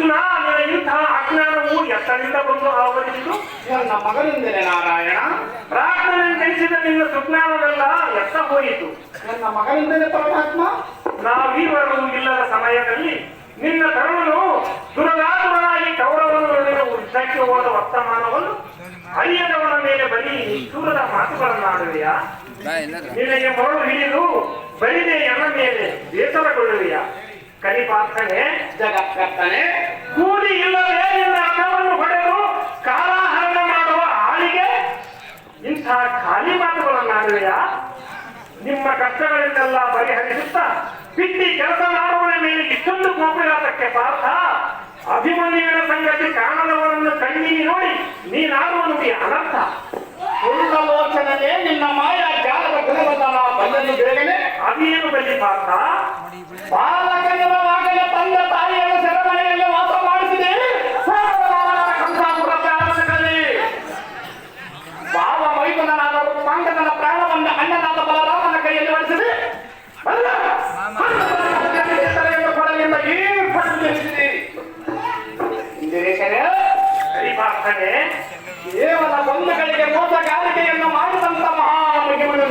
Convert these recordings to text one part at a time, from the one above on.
ಅರ್ಜುನ ನಿನ್ನ ಇಂತಹ ಅಜ್ಞಾನವು ಎತ್ತರಿಂದ ಬಂದು ಆವರಿಸಿತು. ನನ್ನ ಮಗನಿಂದಲೇ ನಾರಾಯಣ. ಪ್ರಾರ್ಥನೆ ನಡೆಸಿದ ನಿನ್ನ ಸುಜ್ಞಾನವೆಲ್ಲ ಎತ್ತ ಹೋಯಿತು. ನನ್ನ ಮಗನಿಂದಲೇ ಪರಮಾತ್ಮ. ನಾವೀವರು ಇಲ್ಲದ ಸಮಯದಲ್ಲಿ ನಿನ್ನ ಕರುಣನು ದುರಗಾತುರನಾಗಿ ಕೌರವನು ಯುದ್ಧಕ್ಕೆ ಹೋದ ವರ್ತಮಾನವನ್ನು ಅರಿಯದವನ ಮೇಲೆ ಬಲಿ ನಿಷ್ಠೂರದ ಮಾತುಗಳನ್ನಾಡುವೆಯಾ ನಿನಗೆ ಮರಳು ಹಿಡಿದು ಬರಿದೆ ಎನ್ನ ಮೇಲೆ ಬೇಸರಗೊಳ್ಳುವೆಯಾ? ಕಲಿಪಾರ್ಥನೆ ಜಗತ್ಕರ್ತನೆ. ಕೂಲಿ ಇಲ್ಲದೆ ನಿನ್ನ ಅರ್ಥವನ್ನು ಹೊಡೆದು ಕಾಲಹರಣ ಮಾಡುವ ಆಳಿಗೆ ಇಂಥ ಖಾಲಿ ಮಾತುಗಳನ್ನಾಡುವೆಯಾ ನಿಮ್ಮ ಕಷ್ಟಗಳನ್ನೆಲ್ಲ ಬಗೆಹರಿಸುತ್ತಾ ಬಿಟ್ಟಿ ಕೆಲಸ ಮಾಡುವನ ಮೇಲೆ ಇಷ್ಟೊಂದು ಕೋಪಿಗಾತಕ್ಕೆ ಪಾರ್ಥ ಅಭಿಮಾನಿಯರ ಸಂಗತಿ ಕಾಣದವರನ್ನು ಕಣ್ಣಿಗೆ ನೋಡಿ ನೀನಾಡುವ ನುಡಿ ಅನರ್ಥ. ಪೂರ್ಣಲೋಚನವೇ ನಿನ್ನ ಮಾಯಾ ಜಾಲದ ಗುಣವನ್ನ ಬಲ್ಲನ್ನು ಬೇಗನೆ ಅದೇನು ಮಾತ್ರ ಪಾರ್ಥ ಬಾಲಕಂದವಾಗಲೇ ತಂದ ತಾಯಿಯನ್ನು ಸೆರೆಮನೆಯಲ್ಲಿ ವಾಸ ಮಾಡಿಸಿದೆ. ಬಾವ ಮೈದುನನಾದ ಪಾಂಡವನ ಪ್ರಾಣವನ್ನು ಅಣ್ಣನಾದ ಬಲರಾಮನ ಕೈಯಲ್ಲಿ ಬಳಸಿದೆ ಕೇವಲ ಬಂಧುಗಳಿಗೆ ಮೋಸಗಾರಿಕೆಯನ್ನು ಮಾಡಿ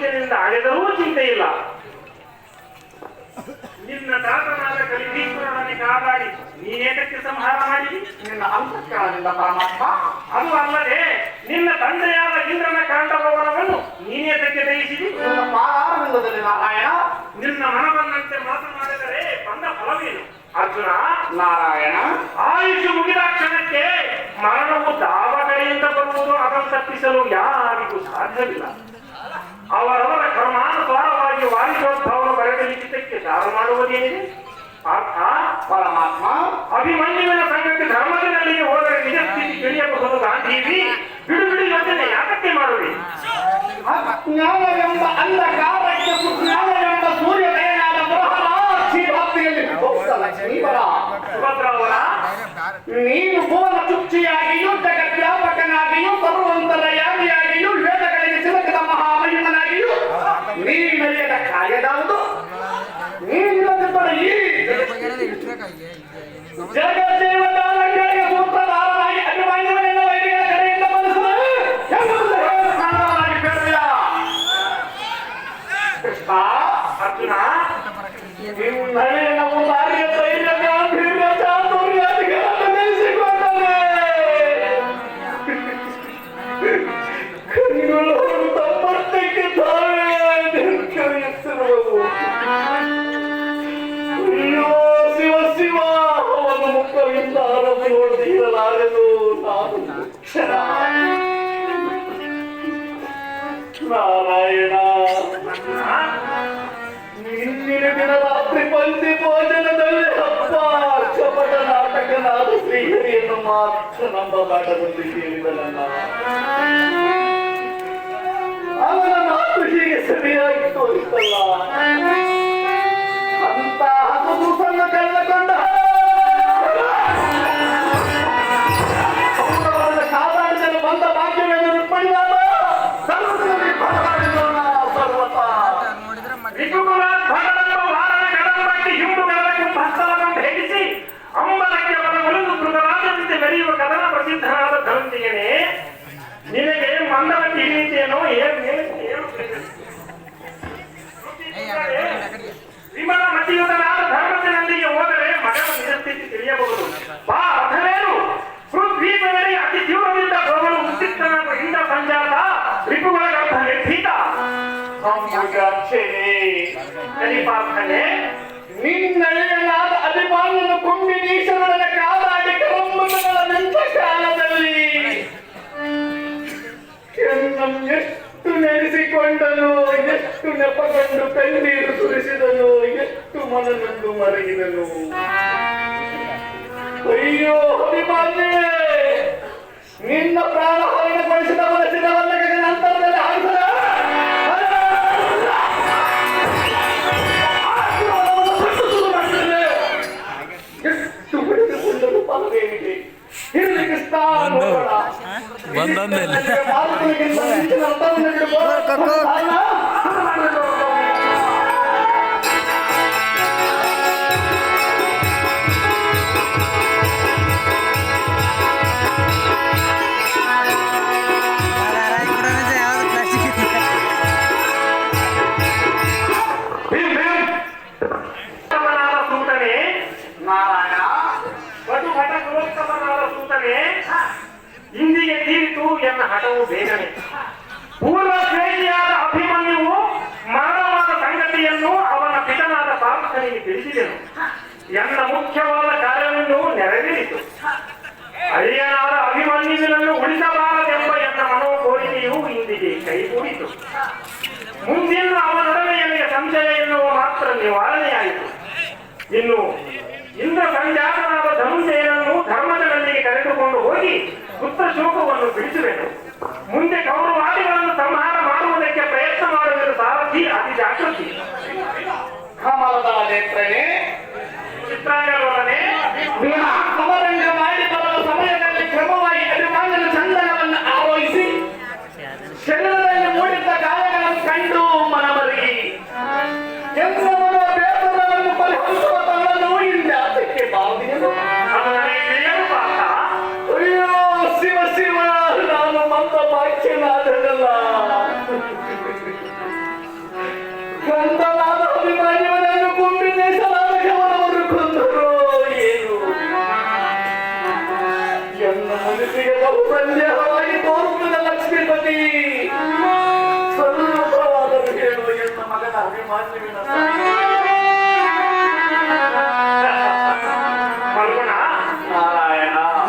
ಹತಿಸಿದನಿಂದ ಅಗೆದರೂ ಚಿಂತೆ ಇಲ್ಲ. ನಿನ್ನ ತಾತನಾದ ಕಲಿತೀಶ್ವರನನ್ನು ಕಾದಾಡಿ ನೀನೇಕಕ್ಕೆ ಸಂಹಾರ ಮಾಡಿ ನಿನ್ನ ಅಂತಃಕರಣದಿಂದ ಪರಮಾತ್ಮ ಅದು ಅಲ್ಲದೆ ನಿನ್ನ ತಂದೆಯಾದ ಇಂದ್ರನ ಕಾಂಡಭವನವನ್ನು ನೀನೇತಕ್ಕೆ ದಯಿಸಿದಿ ನಿನ್ನ ಪಾರಾನಂದದಲ್ಲಿ ನಾರಾಯಣ. ನಿನ್ನ ಮನವನ್ನಂತೆ ಮಾತನಾಡಿದರೆ ಬಂದ ಫಲವೇನು? ಅರ್ಜುನ ನಾರಾಯಣ. ಆಯುಷ್ಯ ಮುಗಿದ ಕ್ಷಣಕ್ಕೆ ಮರಣವು ದಾವಗಳಿಂದ ಬರುವುದು ಅದನ್ನು ತಪ್ಪಿಸಲು ಯಾರಿಗೂ ಸಾಧ್ಯವಿಲ್ಲ. ಅವರವರ ಕರ್ಮಾನುಸಾರವಾಗಿ ವಾರಿಸೋದ್ಭವನು ಬರೆದ ಲಿಖಿತಕ್ಕೆ ದಾನ ಮಾಡುವುದೇನಿದೆ? ಅರ್ಥ? ಪರಮಾತ್ಮ. ಅಭಿಮನ್ಯುವಿನ ಸಂಗತಿ ಧರ್ಮದಲ್ಲಿ ಹೋದರೆ ನಿಜ ಸ್ಥಿತಿ ತಿಳಿಯಬಹುದು ಗಾಂಧೀಜಿ. ಬಿಡು ಬಿಡು ಯೋಚನೆ ಯಾಕಕ್ಕೆ ಮಾಡುವಿ? ಅಜ್ಞಾನವೆಂಬ ಅಂಧಕಾರಕ್ಕೆ ಸುಜ್ಞಾನವೆಂಬ ಸೂರ್ಯೋದಯನಾದ ಬೃಹದಾಕ್ಷಿ ಭಕ್ತಿಯಲ್ಲಿ ಲಕ್ಷ್ಮೀವರ ಸುಭದ್ರ ಅವರ ನೀನು ಭುವನ ಚುಚ್ಚಿಯಾಗಿಯೂ ಜಗದ್ವ್ಯಾಪಕನಾಗಿಯೂ ಸರ್ವಂತರ ಯಾಗಿಯಾಗಿಯೂ ನಾಟಕನಾದ ಶ್ರೀಹರಿಯನ್ನು ಮಾತ್ರ ಪಾಠದಲ್ಲಿ ಕೇಳಿದನಲ್ಲ. ಅವನ ಮಾತು ಹೀಗೆ ಸರಿಯಾಗಿ ತೋರಿಸಲ್ಲ. ಅಂತ ನೆಪಗೊಂಡು ಕಣ್ಣೀರು ಸುರಿಸಿದನು. ಎಷ್ಟು ಮನನೊಂದು ಮರಗಿದನು. ಅಯ್ಯೋ ಅಭಿಮಾನ್ಯವೇ ನಿನ್ನ ಪ್ರಾಣ ಹೊರಗೆಗೊಳಿಸಿದವನ ಚಿರವಲ್ಲಗೆ ನಂತರದಲ್ಲಿ ಹಾರಿಸಲ ಎಷ್ಟು ಹಿಡಿದುಕೊಂಡರೂ ಫಲವೇನಿದೆ ಹಿರಿದು ಕೃಷ್ಣ ಸೂತನೇ ನಾರಾಯಣ ಬಟು ಹಠ ಸುಲೋತ್ತಮನಾದ ಸೂತನೇ. ಇಂದಿಗೆ ತೀರಿತು ಎನ್ನ ಹಠವು ಬೇಗನೆ. ಪೂರ್ವ ಶ್ರೇಣಿಯಾದ ಅಭಿಮನ್ಯುವು ಮರಣವಾದ ಸಂಗತಿಯನ್ನು ಅವನ ಪಿತನಾದ ಪಾರ್ಥನಿಗೆ ತಿಳಿಸಿದನು. ಎನ್ನ ಮುಖ್ಯವಾದ ಕಾರ್ಯವನ್ನು ನೆರವೇರಿತು. ಅಳಿಯನಾದ ಅಭಿಮನ್ಯುವಿನನ್ನು ಉಳಿಸಬಾರದೆಂಬ ಎನ್ನ ಮನೋಕೋರಿಕೆಯು ಇಂದಿಗೆ ಕೈಗೂಡಿತು ಮುಂದಿನ ಅವನೊಡನೆ ಎಲ್ಲಿಗೆ ಸಂಶಯ ಎನ್ನುವ ಮಾತ್ರ ನಿವಾರಣೆಯಾಯಿತು. ಇನ್ನು ಇಂದ್ರ ಸಂಜಾತನಾದ ಧನುಂಜಯನನ್ನು ಧರ್ಮದ ಕರೆದುಕೊಂಡು ಹೋಗಿ ಪುತ್ರ ಶೋಕವನ್ನು ಬಿಡಿಸುವೆನು ಮುಂದೆ ಕೌರವಾದಿಗಳನ್ನು ಸಂಹಾರ ಮಾಡುವುದಕ್ಕೆ ಪ್ರಯತ್ನ ಮಾಡುವುದು ಸಾರಥಿ ಅತಿ ಜಾಗೃತಿ ಕಮಲದ ನೇತ್ರನೇ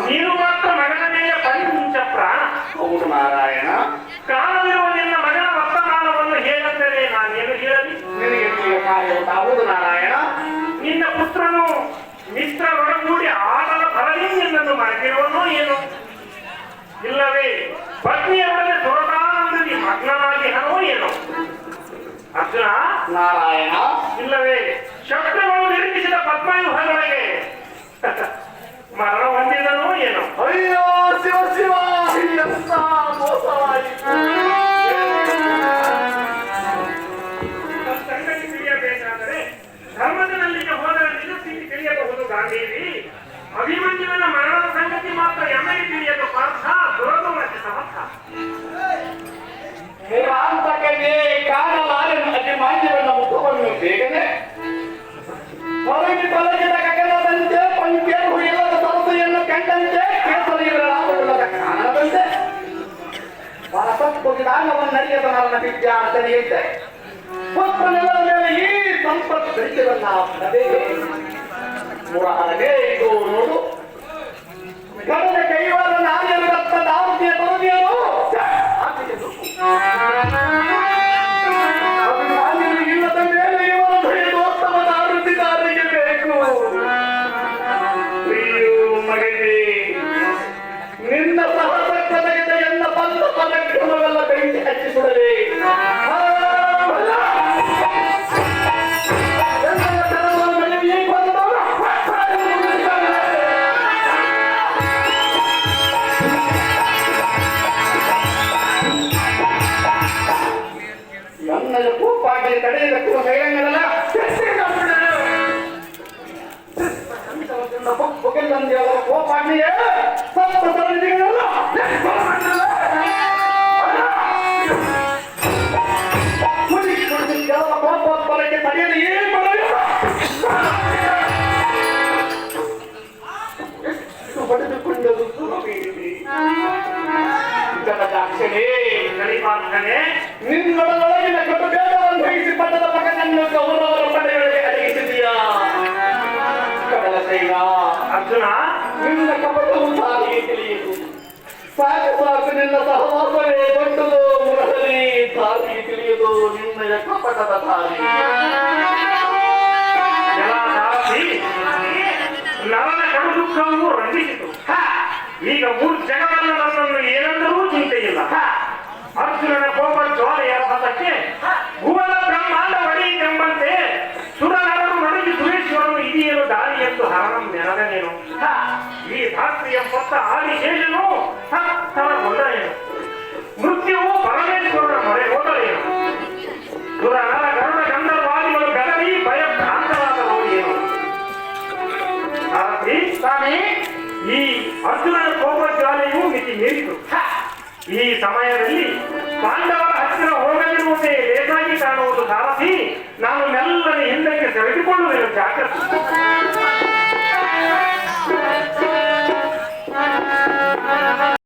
ನೀನು ಮಾತ್ರ ಮಗನ ಮೇಲೆ ಪಂಚ ಪ್ರಾಣ. ಹೌದು ನಾರಾಯಣ. ಕಾಣದಿರುವ ನಿನ್ನ ಮಗನ ವರ್ತಮಾನವನ್ನು ನಾನೇನು ಹೇಳಲಿ? ನಿನಗೆ ಕಾರ್ಯವುದಾವುದು ನಾರಾಯಣ. ನಿನ್ನ ಪುತ್ರನು ಮಿತ್ರ ಒಡಗೂಡಿ ಆಟದ ಫಲವೇ ನಿನ್ನನ್ನು ಏನು? ಇಲ್ಲವೇ ಪತ್ನಿಯವರನ್ನೇ ಸುರತಾನಂದದಿ ಮಗ್ನನಾಗಿ ಹಣವೋ ಏನು? ಅರ್ಜುನ? ನಾರಾಯಣ? ಇಲ್ಲವೇ. ಶಬ್ದಗಳು ನಿರ್ಮಿಸಿದ ಪದ್ಮವ್ಯೂಹದೊಳಗೆ. ಮರಣ ಹೊಂದಿದನು ಏನು. ಅಯ್ಯೋ ಶಿವ ಶಿವ ಎಂತ ಮೋಸವಾಯಿತು ಸಂಗತಿ ತಿಳಿಯಬೇಕಾದರೆ ಧರ್ಮದಲ್ಲಿಗೆ ಹೋದರೆ ನಿಜಸ್ಥಿತಿ ತಿಳಿಯಬಹುದು ಗಾಂಧೀಜಿ. ಅಭಿಮನ್ಯುವಿನ ಮರಣದ ಸಂಗತಿ ಮಾತ್ರ ಎಮಗೆ ತಿಳಿಯಲು ಪಾರ್ಥ ದುರದೋಳಕ್ಕೆ ಸಮರ್ಥ. ನಿರಾಂತಕನೇ ನನ್ನ ವಿದ್ಯಾರ್ಥಿನಿಯಂತೆ ಪುತ್ರ ನೆಲದ ಮೇಲೆ ಈ ಸಂಪತ್ ಬೆಳೆಸಿರಲ್ಲ ಮುರಹರನೇ ಇದು ನೋಡು. ಕಡದ ಕೈವಾರ ನಾರಿಯರು ರಕ್ತ ದಾರುತಿಯ ತೊರದಿಯರು ನನ್ನನ್ನು ಕೂಪಾಗಿ ತಡೆಯದ ಕೈರಂಗಲ್ಲ ಕೋಪಾಗ್ನಿಯೇ ಸಪ್ತ ಸರಣಿಗಳಲ್ಲ ಕೋಪೋತ್ಪಲಕ್ಕೆ ತಡೆಯಲು ಏನು ಸಾಕು ಸಾಕು ನಿನ್ನ ಸಹವಾಸವೇ ದೊಡ್ಡದು ಮುರಹರಿ ಸಾರಿಗೆ ತಿಳಿಯದು ನಿನ್ನ ಕಪಟದ ಸಾರಥಿ ನರನ ಕಡು ದುಃಖವು ರಂಜಿಸಿತು! ಈಗ ಮೂರು ಜಗವನ್ನು ನನ್ನನ್ನು ಏನೆಂದರೂ ಚಿಂತೆ ಇಲ್ಲ! ಅರ್ಜುನನ ಕೋಪ ಜ್ವಾಲೆಯ ಪಥಕ್ಕೆ ಧಾತ್ರಿಯ ಪೊತ್ತ ಆದಿಶೇಷನು ಹತ್ತರ ಗೊಂಡನೇನು ಮೃತ್ಯುವು ಪರಮೇಶ್ವರನ ಮೊರೆ ಹೋದರೇನು ಸುರನರ ಗರುಡ ಗಂಧರ್ವಾದಿಗಳು ಬೆದರಿ ಭಯ ಭ್ರಾಂತರಾದರು ಏನು ಸಾರಥಿ ಸ್ವಾಮಿ ಈ ಅರ್ಜುನನ ಕೋಪ ಜ್ವಾಲೆಯು ಮಿತಿ ಮೀರಿತು ಹ! ಈ ಸಮಯದಲ್ಲಿ ಪಾಂಡವರ ಹತ್ತಿರ ಹೋಗಲಿರುವುದೇ ಲೇಸಾಗಿ ಕಾಣುವುದು ಸಾರಥಿ ನಾನು ಮೆಲ್ಲನೆ ಹಿಂದಕ್ಕೆ ಸೆಳೆದುಕೊಳ್ಳುವೆನು ಜಾಗ್ರತೆ